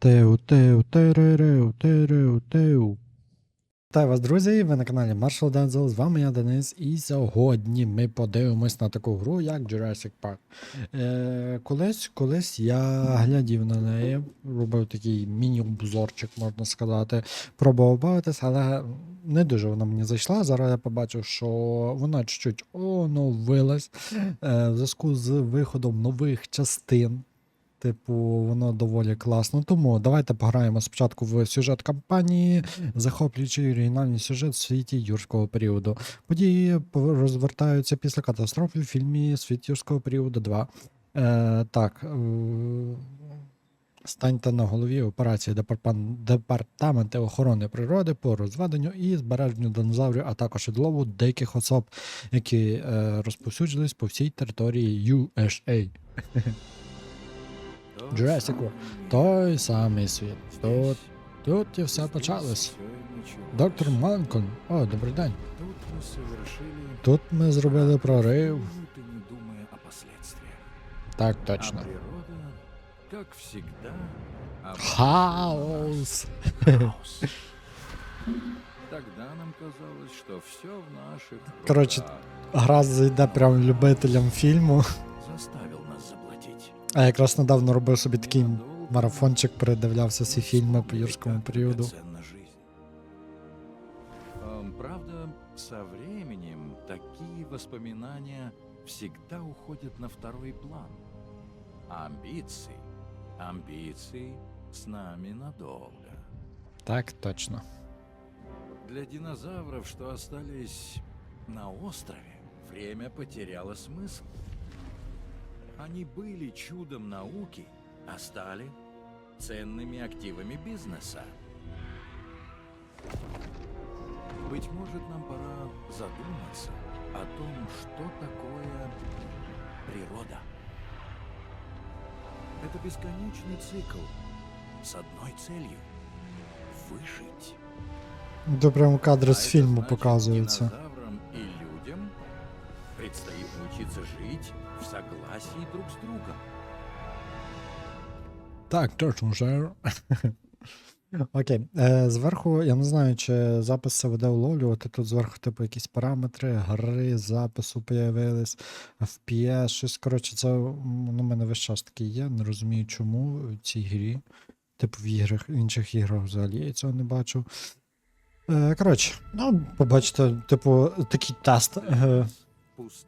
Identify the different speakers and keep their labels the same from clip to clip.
Speaker 1: Теу, теу, теререу, тереу, теу. Вітаю вас, друзі! Ви на каналі Marshall Denzel, з вами я Денис, і сьогодні ми подивимось на таку гру, як Jurassic Park. Е, колись, колись я глядів на неї, робив такий міні-обзорчик, можна сказати, пробував бавитись, але не дуже вона мені зайшла. Зараз я побачив, що вона чуть-чуть оновилась е, в зв'язку з виходом нових частин. Типу, воно доволі класно. Тому давайте пограємо спочатку в сюжет кампанії, захоплюючи оригінальний сюжет в світі юрського періоду. Події розвертаються після катастрофи в фільмі Світ юрського періоду 2. Е, так. Е, станьте на голові операції Департаменту охорони природи по розведенню і збереженню динозаврів, а також відлову диких особ, які е, розповсюджились по всій території USA. Jurassic Той самий світ. Тут, тут і все почалось. Доктор Малкольм. О, добрий день.
Speaker 2: Тут
Speaker 1: ми зробили прорив. Так, точно. Хаос.
Speaker 2: хаос. Тогда нам казалось, что все в наших
Speaker 1: Короче. Гра зайде прям любителям фільму.
Speaker 2: заставил.
Speaker 1: А якраз недавно робив собі такий
Speaker 2: Надолго
Speaker 1: марафончик, передивлявся всі фільми по юрському
Speaker 2: как
Speaker 1: періоду.
Speaker 2: драгоценна жизнь. Ам, Правда, со временем такие воспоминания всегда уходят на второй план. А амбиции, амбиции с нами надолго.
Speaker 1: Так, точно.
Speaker 2: Для динозавров, что остались на острове, время потеряло смысл. Они были чудом науки, а стали ценными активами бизнеса. Быть может, нам пора задуматься о том, что такое природа. Это бесконечный цикл с одной целью — выжить.
Speaker 1: Це прям кадри
Speaker 2: А
Speaker 1: з
Speaker 2: это
Speaker 1: фільму
Speaker 2: научиться жить в согласии друг с другом.
Speaker 1: Так, точно, сер. Окей. Е, зверху, я не знаю, чи запис це буде уловлювати. Тут зверху, типу, якісь параметри гри, запису появились, FPS, щось. Коротше, це ну, у мене весь час таке є. Не розумію, чому в цій грі. Типу в іграх, інших іграх взагалі я цього не бачив. Е, коротше, ну, побачите, типу, такий тест. Е,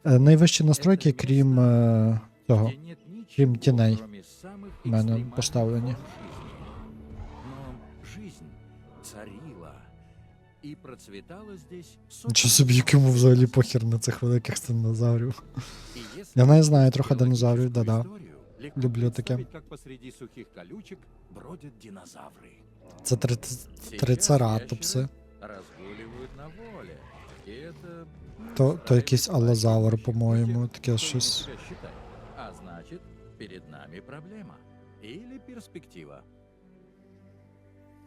Speaker 1: найвищі — настройки,
Speaker 2: это
Speaker 1: крім
Speaker 2: место,
Speaker 1: е, цього.
Speaker 2: где нет
Speaker 1: крім
Speaker 2: ничего,
Speaker 1: тіней.
Speaker 2: кроме самых
Speaker 1: в мене
Speaker 2: экстремальных
Speaker 1: поставлені.
Speaker 2: форм жизни. Но жизнь царила и процветала здесь
Speaker 1: Чи
Speaker 2: сотни
Speaker 1: собі якому
Speaker 2: лет.
Speaker 1: взагалі похер на цих великих динозаврів.
Speaker 2: И если
Speaker 1: Я навіть знаю трохи
Speaker 2: биологическую
Speaker 1: динозаврів, да-да.
Speaker 2: историю, легко
Speaker 1: Люблю таке.
Speaker 2: представить, как посреди сухих колючек бродят динозавры.
Speaker 1: Це три,
Speaker 2: Сейчас
Speaker 1: трицератопси.
Speaker 2: ящеры разгуливают на воле. И это
Speaker 1: То,
Speaker 2: настраивает
Speaker 1: то якийсь аллозавр,
Speaker 2: потрясающих
Speaker 1: по-моєму,
Speaker 2: тех,
Speaker 1: таке
Speaker 2: кто
Speaker 1: щось.
Speaker 2: себя считает. А значит, перед нами проблема. Или перспектива.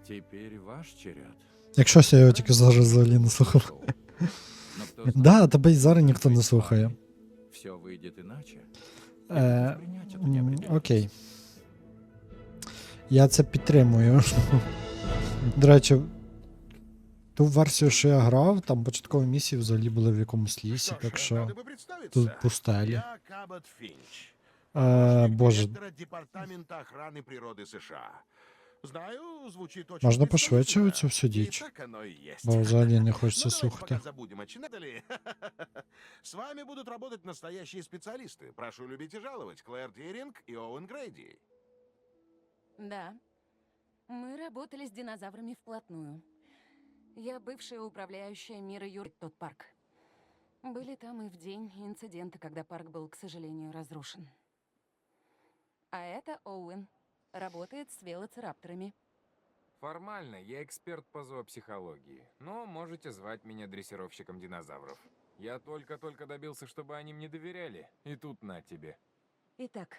Speaker 2: Теперь ваш черед.
Speaker 1: Якщо я його тільки зараз взагалі не слухав.
Speaker 2: Но кто знает,
Speaker 1: Да, тебе й зараз ніхто не
Speaker 2: быть с
Speaker 1: слухає.
Speaker 2: вами Все выйдет иначе.
Speaker 1: Е,
Speaker 2: Принять это
Speaker 1: м,
Speaker 2: неопределенность.
Speaker 1: окей. Я це підтримую. До речі, ту версію, що я грав, там початкові місії взагалі були в якомусь лісі,
Speaker 3: Что ж,
Speaker 1: так що
Speaker 3: рады бы представиться.
Speaker 1: тут пустелі.
Speaker 3: Я Кабот Финч.
Speaker 1: Е,
Speaker 3: помощник
Speaker 1: боже,
Speaker 3: директора Департамента охраны природы США. Знаю, звучит очень
Speaker 1: можна пошвидше
Speaker 3: представительно.
Speaker 1: оцю всю
Speaker 3: И
Speaker 1: діч?
Speaker 3: так оно и есть.
Speaker 1: Бо взагалі не
Speaker 3: Ну,
Speaker 1: хочеться
Speaker 3: давайте
Speaker 1: слухати.
Speaker 3: пока забудем о чинетеле. С вами будут работать настоящие специалисты. Прошу любить и жаловать. Клэр Тиринг и Оуэн Грейди.
Speaker 4: Да. Мы работали с динозаврами вплотную. Я бывшая управляющая мира Юр тот парк. Были там и в день инцидента, когда парк был, к сожалению, разрушен. А это Оуэн. Работает с велоцирапторами.
Speaker 5: Формально я эксперт по зоопсихологии, но можете звать меня дрессировщиком динозавров. Я только-только добился, чтобы они мне доверяли, и тут на тебе.
Speaker 4: Итак,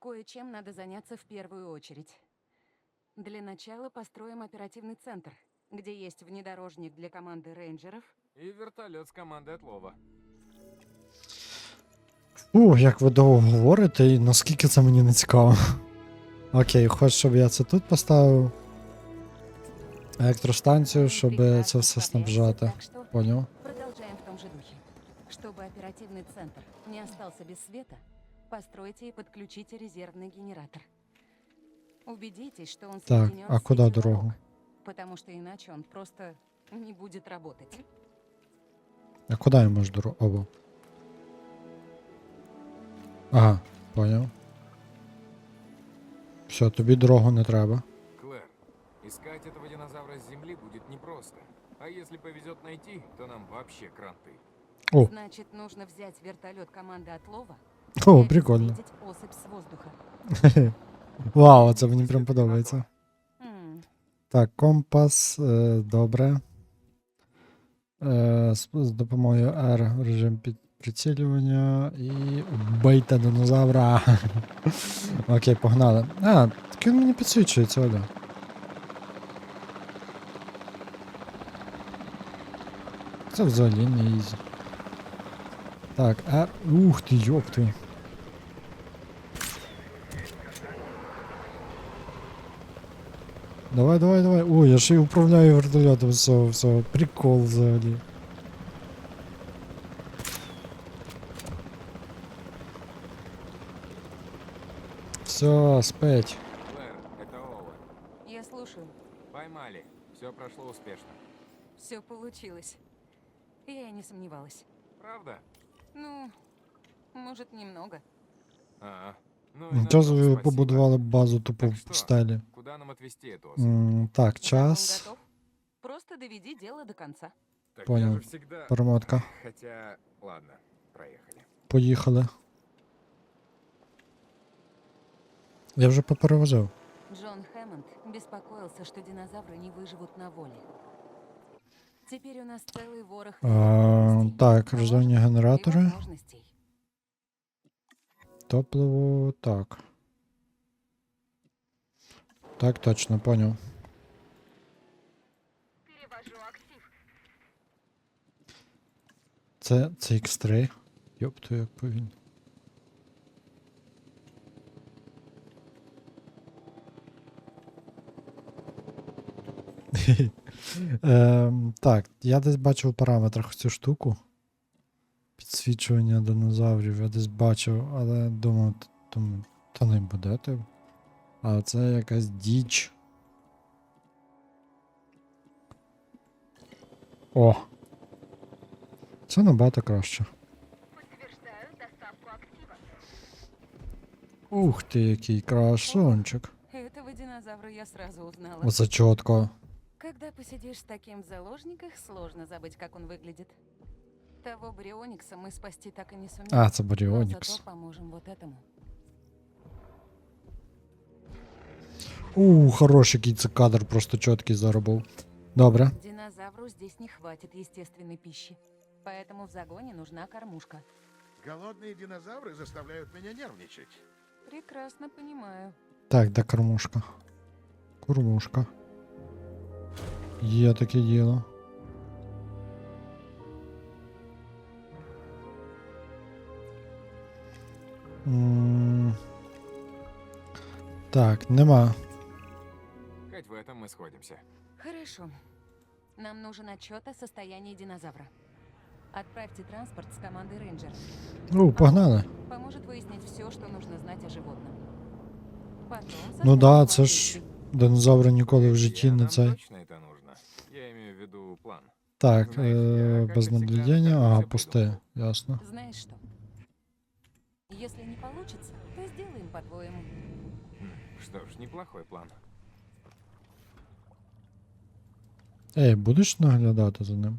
Speaker 4: кое-чем надо заняться в первую очередь. Для начала построим оперативный центр, где есть внедорожник для команды рейнджеров,
Speaker 5: И вертолет с командой отлова.
Speaker 1: Фу, як ви довго говорите, і наскільки це мені не цікаво. Окей, хочеш, щоб я це тут поставив? Електростанцію, щоб
Speaker 4: Прекрасно
Speaker 1: це все
Speaker 4: справляешься,
Speaker 1: снабжати.
Speaker 4: так что
Speaker 1: Поняв?
Speaker 4: Продолжаем в том же духе. Чтобы оперативный центр не остался без света, постройте и подключите резервный генератор. Убедитесь, что он
Speaker 1: Так,
Speaker 4: соединен
Speaker 1: а
Speaker 4: с
Speaker 1: куда
Speaker 4: сетью
Speaker 1: дорогу?
Speaker 4: дорог, потому что иначе он просто не будет работать.
Speaker 1: А куди я можу дорогу? Оба. Ага, поняв. Все, тобі дорогу не треба.
Speaker 5: Клэр, искать этого динозавра с земли будет непросто. А если повезет найти, то нам вообще кранты.
Speaker 1: О,
Speaker 4: Значит, нужно взять вертолет команды отлова
Speaker 1: о,
Speaker 4: и
Speaker 1: прикольно.
Speaker 4: обезвредить особь с воздуха.
Speaker 1: Вау, це мені прям подобається. Так, компас, е, добре. Е, з, допомогою R режим прицілювання і вбийте динозавра. Окей, погнали. А, так він мені підсвічується, Оля. Це взагалі не ізі. Так, R. Ух ти, йоп Давай, давай, давай. Ой, я ще й управляю вертольотом, все, все. Прикол взагалі. Все, спеть.
Speaker 5: Клэр, это Оуэн.
Speaker 4: Я слушаю.
Speaker 5: Поймали. Все прошло успешно.
Speaker 4: Все получилось. Я и не сомневалась.
Speaker 5: Правда?
Speaker 4: Ну, может, немного.
Speaker 5: А, ну и на
Speaker 1: Нічого
Speaker 5: том
Speaker 1: собі ви
Speaker 5: спасибо.
Speaker 1: побудували базу тупо
Speaker 5: Так
Speaker 1: в
Speaker 5: що?
Speaker 1: стелі.
Speaker 5: Куда нам отвезти эту особь?
Speaker 1: М, Так,
Speaker 4: Закон
Speaker 1: час.
Speaker 4: готов? Просто доведи дело до конца.
Speaker 5: Так
Speaker 1: понял.
Speaker 5: я же всегда...
Speaker 1: Перемотка.
Speaker 5: Хотя, ладно, проехали.
Speaker 1: Поїхали. Я вже поперевозив.
Speaker 4: Джон Хэммонд беспокоился, что динозавры не выживут на воле. Теперь у нас целый ворох
Speaker 1: А,
Speaker 4: возможностей.
Speaker 1: так,
Speaker 4: Наложниц
Speaker 1: роздільні
Speaker 4: и
Speaker 1: генератори.
Speaker 4: возможностей.
Speaker 1: Топливо, так. Так, точно, поняв. Це, це X3. Йопту, як повільно. ем, так, я десь бачив у параметрах цю штуку. Підсвічування динозаврів я десь бачив, але думаю, та не буде типу. А це якась діч. О! Це набагато краще. Ух ти, який красончик.
Speaker 4: Этого динозавра я сразу узнала.
Speaker 1: Оце чітко.
Speaker 4: Когда посидишь с таким в заложниках, сложно забыть, как он выглядит. Того Брионикса мы спасти так и не сумели.
Speaker 1: А, це
Speaker 4: но
Speaker 1: Баріонікс.
Speaker 4: зато поможем вот этому.
Speaker 1: У, хороший який це кадр, просто чіткий заробив. Добре.
Speaker 4: Динозавру здесь не хватит естественной пищи. Поэтому в загоне нужна кормушка.
Speaker 3: Голодные динозавры заставляют меня нервничать.
Speaker 4: Прекрасно понимаю.
Speaker 1: Так, де кормушка? Кормушка. Є таке діло. М, Так, нема.
Speaker 5: Хоть в этом мы сходимся.
Speaker 4: Хорошо. Нам нужен отчет о состоянии динозавра. Отправьте транспорт с командой рейнджеров.
Speaker 1: Ну, погнали.
Speaker 4: Поможет выяснить все, что нужно знать о животном. Потом
Speaker 1: Ну
Speaker 4: составим
Speaker 1: да,
Speaker 4: план
Speaker 1: це ж
Speaker 4: действий.
Speaker 1: динозаври ніколи в житті
Speaker 5: Я
Speaker 1: не
Speaker 5: нам
Speaker 1: цей.
Speaker 5: точно это нужно. Я имею в виду план.
Speaker 1: Так,
Speaker 5: Знаєш, я,
Speaker 1: е,
Speaker 5: як і
Speaker 1: без
Speaker 5: всегда,
Speaker 1: наблюдення,
Speaker 5: так
Speaker 1: ага,
Speaker 5: все
Speaker 1: пусте,
Speaker 5: придумав.
Speaker 1: ясно.
Speaker 4: Знаешь что? Если не получится, то сделаем по-твоему.
Speaker 5: Что ж, неплохой план.
Speaker 1: Ей, будеш наглядати за ним?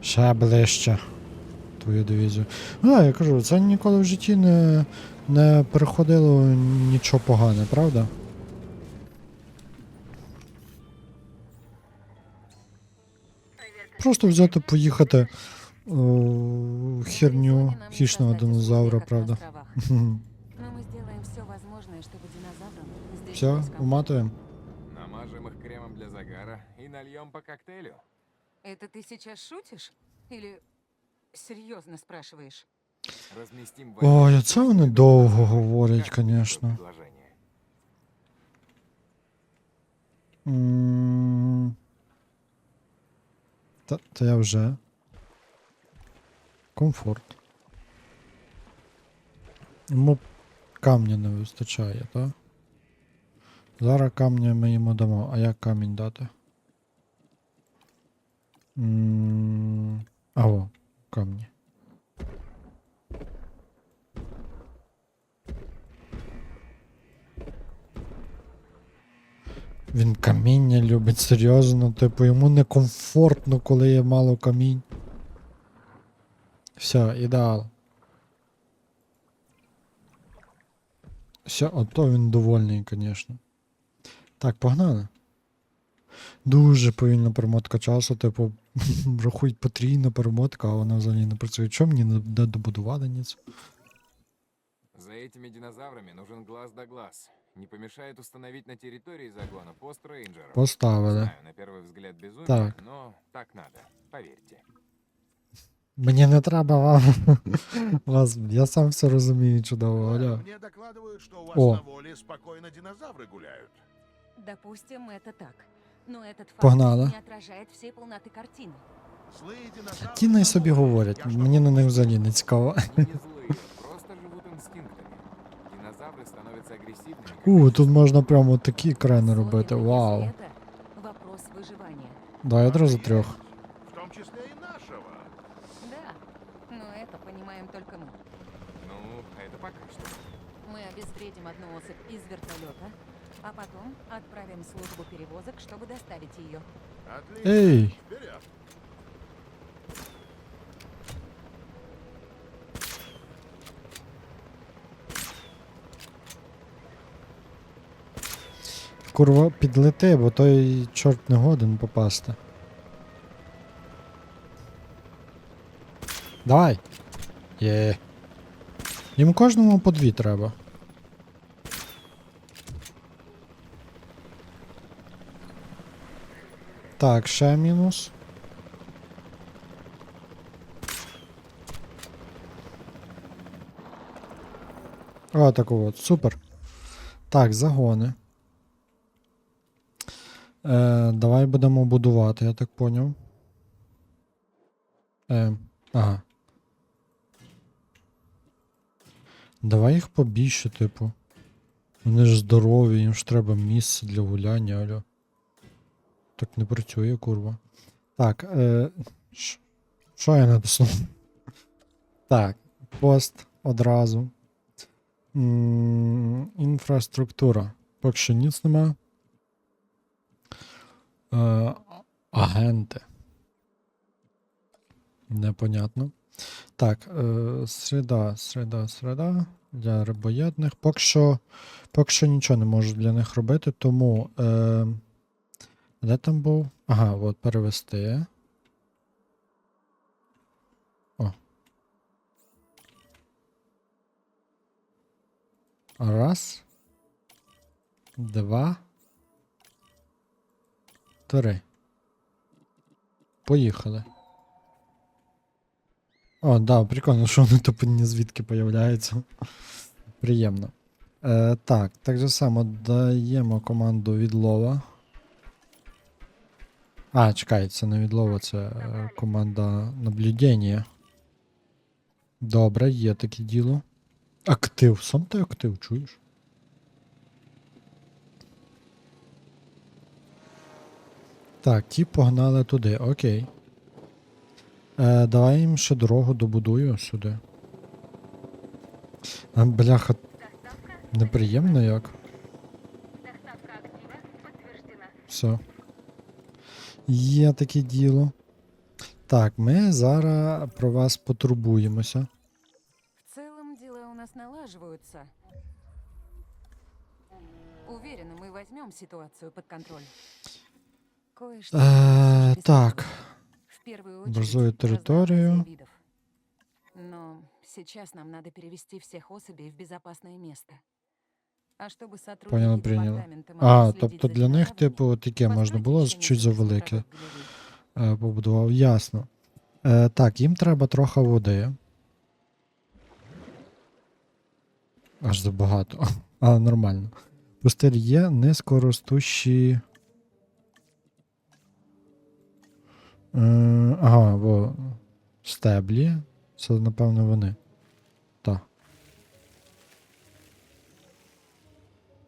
Speaker 1: Ще ближче. Твою дивізію. Ну, я кажу, це ніколи в житті не, не переходило нічого погане, правда? Просто взяти, поїхати о, херню
Speaker 4: Сегодня
Speaker 1: хищного динозавра, правда.
Speaker 4: сделаем все
Speaker 1: уматуємо.
Speaker 5: Намажем их кремом для загара и нальем по коктейлю.
Speaker 4: Это ты сейчас шутишь? Или серьезно спрашиваешь?
Speaker 5: Разместим
Speaker 1: Ой,
Speaker 5: военных
Speaker 1: оце
Speaker 5: войск
Speaker 1: вони
Speaker 5: и
Speaker 1: довго
Speaker 5: динозавров.
Speaker 1: говорять,
Speaker 5: Как тебе такое
Speaker 1: конечно.
Speaker 5: предложение?
Speaker 1: М, Та, та я вже. Комфорт. Йому камня не вистачає, так? Зараз камня ми йому дамо. А як камінь дати? М, А о, камні. Він каміння любить серйозно, типу йому некомфортно, коли є мало камінь. Все, ідеал. Все, ото він довольний, звісно. Так, погнали. Дуже повільна перемотка часу, типу, рахуй потрійна перемотка, а вона взагалі не працює. Чому мені не де добудували ніц?
Speaker 5: За этими динозаврами нужен глаз да глаз. Не помешает установить на территории загона пост рейнджеров.
Speaker 1: Поставили.
Speaker 5: Знаю, на первый взгляд безумие,
Speaker 1: Так.
Speaker 5: но так надо, поверьте.
Speaker 1: Мені не треба вам. вас. Я сам все розумію чудово, Оля.
Speaker 3: Мне докладывают, что у вас
Speaker 1: О.
Speaker 3: на воле спокойно динозавры гуляют.
Speaker 4: Допустим, это так. Но этот факт
Speaker 1: Погнали.
Speaker 4: не отражает всей полноты картины.
Speaker 3: Злые динозавры
Speaker 1: Ті най собі
Speaker 3: на воле.
Speaker 1: говорять,
Speaker 3: Я что,
Speaker 1: мені на них взагалі не цікаво.
Speaker 5: Они не злые, просто живут инстинктами. Динозавры становятся агрессивными.
Speaker 1: У,
Speaker 5: когда
Speaker 1: тут можна
Speaker 5: чувствуют
Speaker 1: прямо
Speaker 5: голод.
Speaker 1: такі крени робити.
Speaker 4: Особенно,
Speaker 1: Вау.
Speaker 4: если это вопрос выживания.
Speaker 1: Давай одразу
Speaker 3: Есть.
Speaker 1: трьох.
Speaker 3: В том числе и нашего.
Speaker 4: Да, но это понимаем только мы.
Speaker 5: Ну, это пока что.
Speaker 4: Мы обезвредим одну особь из вертолета, а потом отправим службу перевозок, чтобы доставить ее.
Speaker 3: Отлично.
Speaker 1: Ей!
Speaker 3: Вперед.
Speaker 1: Курва, підлети, бо той чорт не годен попасти. Давай. Є. Їм кожному по дві треба. Так, ще мінус. О, так от, супер. Так, загони. Е, давай будемо будувати, я так поняв. Е, ага. Давай їх побільше, типу. Вони ж здорові, їм ж треба місце для гуляння, алло. Так не працює, курва. Так, е, що я написав? Так, пост одразу. Інфраструктура. Поки що ніц нема. Е, агенти. Непонятно. Так, е, середа, середа, середа. Для рибоєдних. Поки що, поки що нічого не можу для них робити, тому. Е, де там був? Ага, от перевести. О. Раз. Два. Три. Поїхали. О, да, прикольно, що вони тупо не звідки появляються. Приємно. Е, так, так же само даємо команду відлова. А, чекай, це не відлова, це е, команда наблюдення. Добре, є таке діло. Актив, сам ти актив, чуєш? Так, ті погнали туди, окей. Е, давай їм ще дорогу добудую сюди. А, бляха. Неприємно як. Все. Є таке діло. Так, ми зараз про вас потурбуємося.
Speaker 4: В целом дела у нас налаживаются. Уверена, мы возьмем ситуацию под контроль. Кое-что
Speaker 1: Е, так.
Speaker 4: В первую очередь, разнообразие видов. Но сейчас нам надо перевести всех особей в безопасное место.
Speaker 1: Поняла, приняла. А, тобто для них, типу, таке можна було чуть завелике е, побудував. Ясно. Е, так, їм треба трохи води. аж забагато. Але нормально. Пустир є низькоростущі. Е, ага, во. Стеблі. Це, напевно, вони.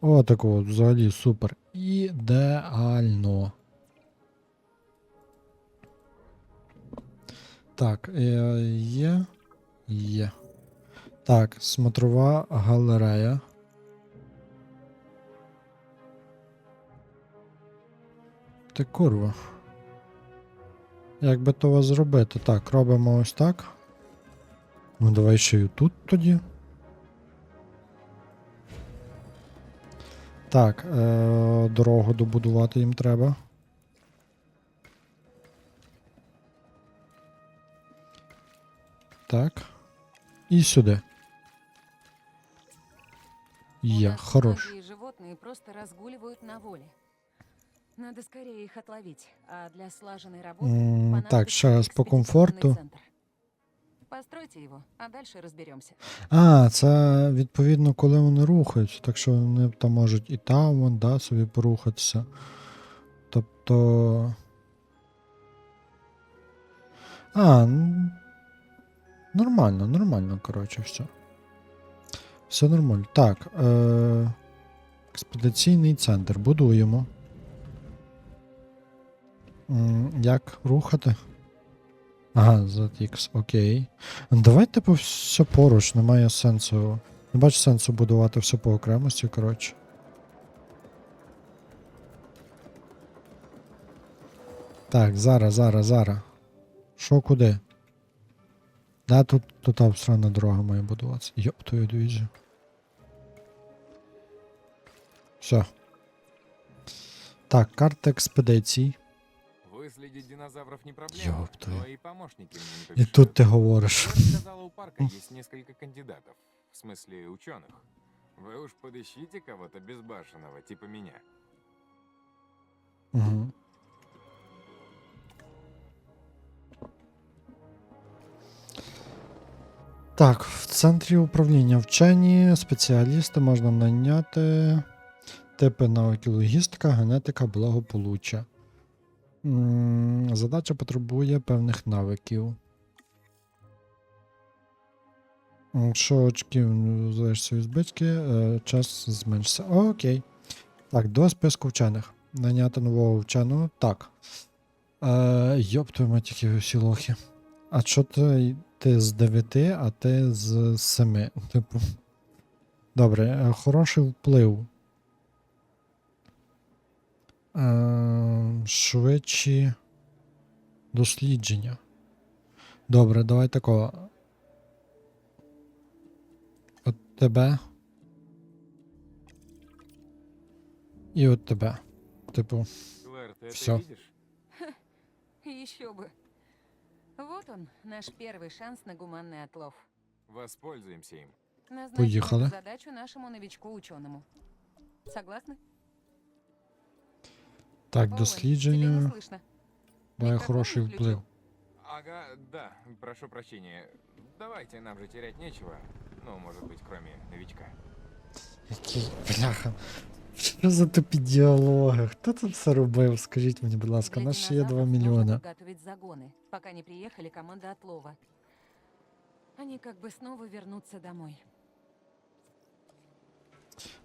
Speaker 1: О, такого от, взагалі супер. Ідеально. Так, е, є. Є. Так, смотрова галерея. Ти курва. Як би того зробити? Так, робимо ось так. Ну, давай ще й тут тоді. Так, е- дорогу добудувати їм треба. Так. І сюди.
Speaker 4: У
Speaker 1: Є,
Speaker 4: нас
Speaker 1: хорош.
Speaker 4: многие животные просто разгуливают на воле. Надо скорее их отловить, а для слаженной работы
Speaker 1: М,
Speaker 4: понадобится
Speaker 1: Так, ще раз по
Speaker 4: экспедиционный
Speaker 1: комфорту.
Speaker 4: центр. Постройте его, а дальше разберемся.
Speaker 1: А, це відповідно, коли вони рухаються, так що вони там можуть і там, вон, да, собі порухатися. Тобто. А, нормально, нормально, коротше, все. Все нормально. Так. Е- експедиційний центр. Будуємо. Як рухати? Ага, ZX, окей. Давайте типу все поруч, немає сенсу. Не бачу сенсу будувати все по окремості, коротше. Так, зараз, зараз, зараз. Що куди? Да, тут, тут обсрана дорога має будуватися. Йоп, твою дивізію. Все. Так, карта експедицій.
Speaker 5: Выследить динозавров не проблема,
Speaker 1: Ёб твою.
Speaker 5: но и помощники мне не
Speaker 1: І
Speaker 5: помешают.
Speaker 1: тут ти говориш.
Speaker 5: Клэр сказала, у парка есть несколько кандидатов. В смысле, ученых. Вы уж подыщите кого-то безбашенного, типа меня.
Speaker 1: Угу. Так, в центрі управління вчені, спеціалісти можна найняти типи науки логістика, генетика, благополуччя. Задача потребує певних навиків. Якщо очків залишиться від збитки, е, час зменшиться. Окей. Так, до списку вчених. Найняти нового вченого. Так. Е, йоп, твою мать, які всі лохи. А що ти, ти з 9, а ти з 7? Типу. Добре, е, хороший вплив. Е, швидші дослідження. Добре, давай такого. От тебе. І от тебе. Типу.
Speaker 5: Клэр, ты
Speaker 1: Всё.
Speaker 5: это видишь?
Speaker 4: Еще бы. Вот он, наш первый шанс на гуманный отлов.
Speaker 5: Воспользуемся им.
Speaker 4: Назначим
Speaker 1: Поехали.
Speaker 4: эту задачу нашему новичку-ученому. Согласны?
Speaker 1: Так,
Speaker 4: Оуэн, тебя
Speaker 1: дослідження.
Speaker 4: не слышно.
Speaker 1: Має
Speaker 4: Мікрофон
Speaker 1: хороший
Speaker 4: не включив.
Speaker 1: вплив.
Speaker 5: Ага, да, прошу прощения. Давайте, нам же терять нечего. Ну, может быть, кроме новичка.
Speaker 1: Який бляха. Що за тупі діалоги? Хто це все робив? Скажіть мені, будь ласка, у
Speaker 4: Для
Speaker 1: нас ще є 2
Speaker 4: динозавров нужно
Speaker 1: мільйони.
Speaker 4: подготовить загоны, пока не приехали команда отлова. Они как бы снова вернутся домой.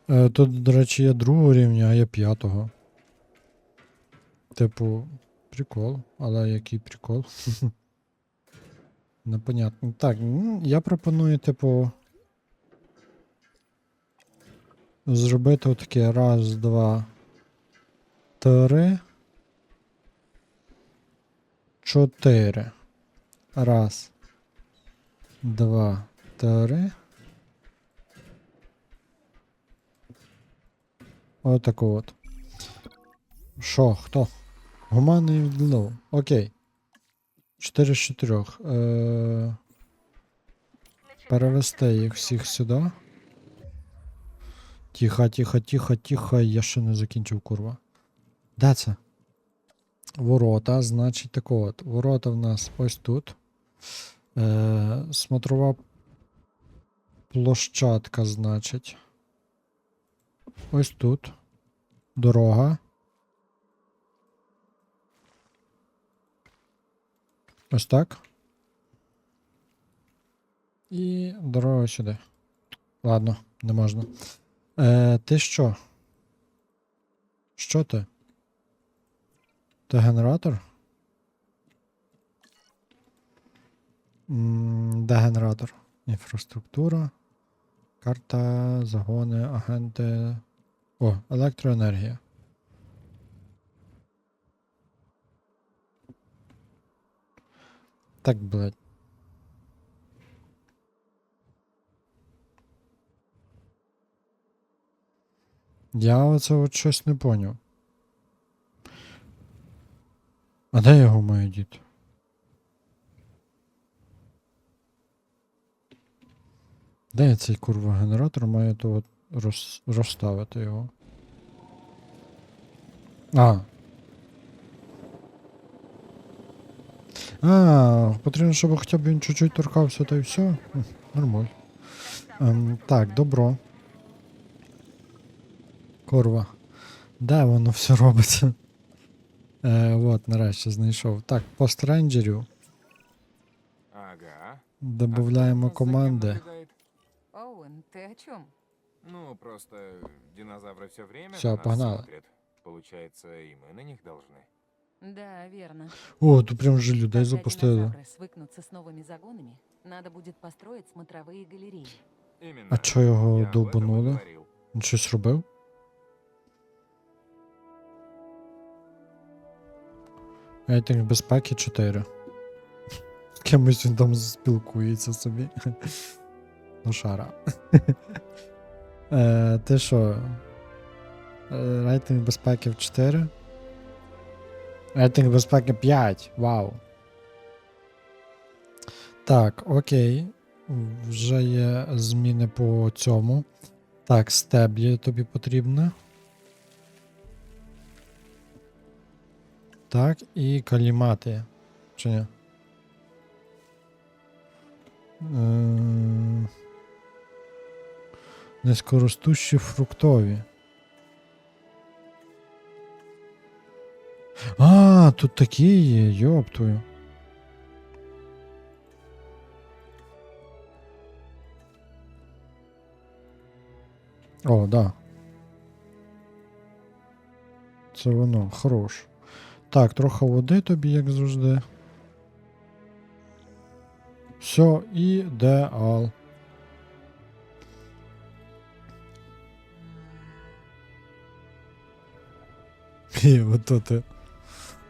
Speaker 1: Е, Тут, до речі, є другого рівня, а є п'ятого. Типу, прикол, але який прикол? Непонятно. Так, я пропоную, типу. Зробити отаке раз, два, три. Чотири. Раз. Два, три. Отаку от. Що, хто? Гуманний відлов. Окей. 4 з 4. Е... Перевести їх всіх сюди. Тихо, тихо, тихо, тихо. Я ще не закінчив, курва. Де це? Ворота, значить тако от. Ворота в нас ось тут. Е... Смотрова площадка, значить. Ось тут. Дорога. Ось так. І дорога сюди. Ладно, не можна. Е, ти що? Що ти? Ти генератор? Де генератор? Інфраструктура. Карта, загони, агенти. О, електроенергія. Так, блядь. Я оце от щось не поняв. А де його має діти? Де цей курва генератор має то от роз, розставити його? А. А, потрібно, щоб хоча б він чуть-чуть торкався, та й все. Хм, Нормаль. Ем, так, добро. Курва. Де воно все робиться? Е, от, нарешті знайшов. Так, по стренджерю
Speaker 5: Ага.
Speaker 1: додаємо
Speaker 5: А кто у нас за кем
Speaker 1: команди.
Speaker 5: наблюдает?
Speaker 4: Оуэн, ты о чем?
Speaker 5: Ну, просто динозавры все время
Speaker 1: Всё,
Speaker 5: на нас
Speaker 1: погнали.
Speaker 5: смотрят. Получается, и мы на них должны.
Speaker 4: Да, верно.
Speaker 1: О, тут прям вже людей
Speaker 4: Когда
Speaker 1: запустили.
Speaker 4: динозавры свыкнутся с новыми загонами, надо будет построить смотровые галереи.
Speaker 5: Именно.
Speaker 1: А чо його
Speaker 5: Я об этом и
Speaker 1: довбанули?
Speaker 5: говорил.
Speaker 1: Він щось робив? Рейтинг безпеки 4. З кимось він там спілкується собі. Лошара. е, ти що? Е, рейтинг безпеки в 4. Рейтинг безпеки 5. Вау. Так, окей. Вже є зміни по цьому. Так, стеблі тобі потрібно. Так, і калімати. Чи ні? Е, Низькоростущі фруктові. Тут такі є, йоптую. О, да. Це воно, хорош. Так, трохи води тобі, як завжди. Все, ідеал. Хі, ото ти.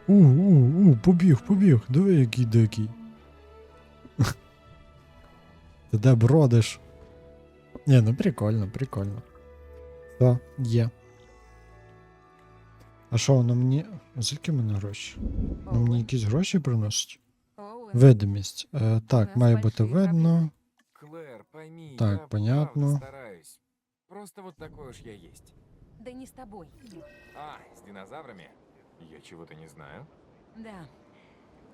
Speaker 1: У, у, у, побіг, побіг. Диви, який дикий. Ти де бродиш? Ні, ну прикольно, прикольно. Все, є. А що воно мені. А Звідки в мене гроші? Ну мені
Speaker 4: Оуэн,
Speaker 1: якісь гроші приносить?
Speaker 4: Оуэн,
Speaker 1: Видимість. Е, так,
Speaker 4: нас
Speaker 1: має бути
Speaker 4: большие
Speaker 1: видно.
Speaker 5: Клэр, пойми,
Speaker 1: Так,
Speaker 5: я
Speaker 1: понятно.
Speaker 5: правда стараюсь. Просто вот такой уж я есть.
Speaker 4: да не с тобой.
Speaker 5: А, с динозаврами? Я чего-то не знаю.
Speaker 4: Да.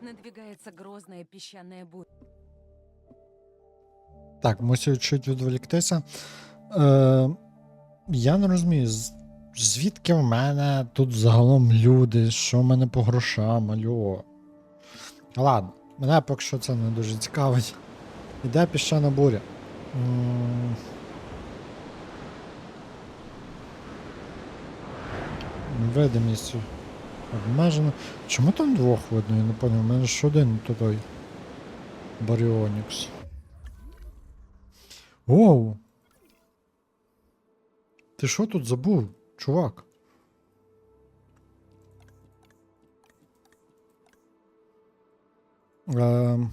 Speaker 4: Надвигается грозная песчаная буря.
Speaker 1: Так, мусив чуть відволіктися. Е, я не розумію, звідки в мене тут загалом люди, що в мене по грошам, алло. Ладно, мене поки що це не дуже цікавить. Іде піщана буря. М. Видимість обмежена. Чому там двох видно? Я не пам'ятаю, у мене ж один то той. Баріонікс. Оу! Ти що тут забув, чувак? Ем...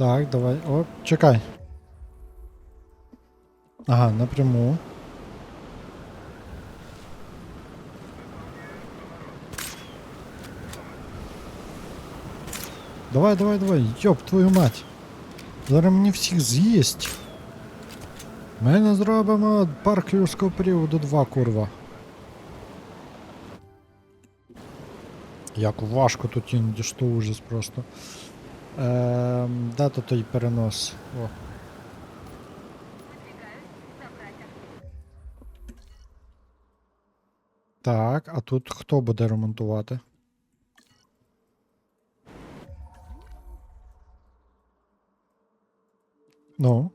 Speaker 1: Так, давай. О, чекай. Ага, напряму. Давай, давай, давай, йоп, твою мать. Зараз мені всіх з'їсть. Ми не зробимо парк юрського періоду 2, курва. Як важко тут іноді, що ужас просто. Ем, де то той перенос? О. Так, а тут хто буде ремонтувати? Ну.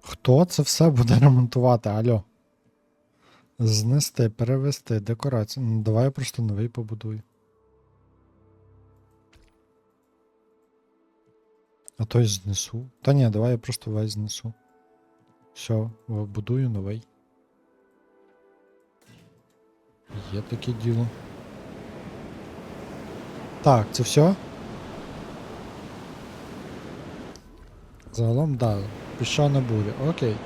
Speaker 1: Хто це все буде ремонтувати? Алло. Знести, перевести, декорацію. Ну, давай я просто новий побудую. А той знесу. Та ні, давай я просто весь знесу. Все, будую новий. Є таке діло. Так, це все? Загалом, да, піщана буря, окей.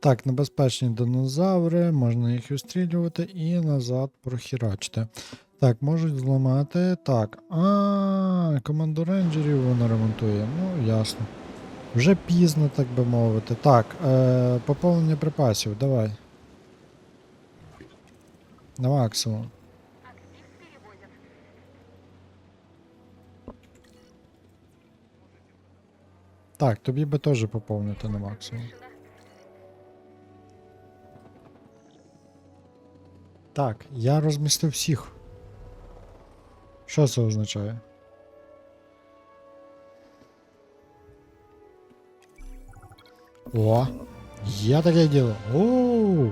Speaker 1: Так, небезпечні динозаври, можна їх відстрілювати і назад прохірачити. Так, можуть зламати. Так. А, команду рейнджерів вона ремонтує. Ну, ясно. Вже пізно, так би мовити. Так, е, поповнення припасів, давай. На максимум. Так, тобі би теж поповнити на максимум. Так, я розмістив всіх. Що це означає? О, є таке діло. Оу!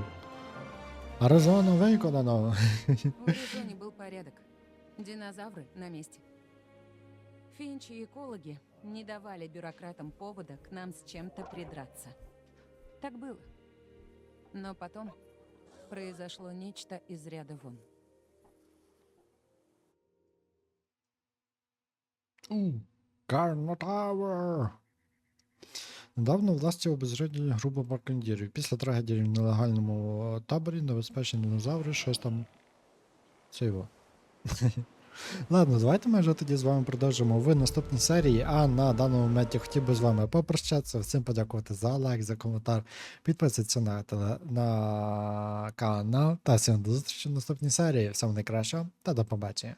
Speaker 1: Аризона виконано.
Speaker 4: В Аризоне был порядок. Динозавры на месте. Финчи и экологи не давали бюрократам повода к нам с чем-то придраться. Так было. Но потом произошло нечто из ряда вон.
Speaker 1: Карнотавер. Недавно власті обезжирили групу браконьєрів. Після трагедії в нелегальному таборі небезпечні динозаври, щось там. Це його. Ладно, давайте ми вже тоді з вами продовжимо в наступній серії. А на даному моменті хотів би з вами попрощатися. Всім подякувати за лайк, за коментар. підписатися на, теле- на канал. Та всім до зустрічі в наступній серії. Всього найкращого та до побачення.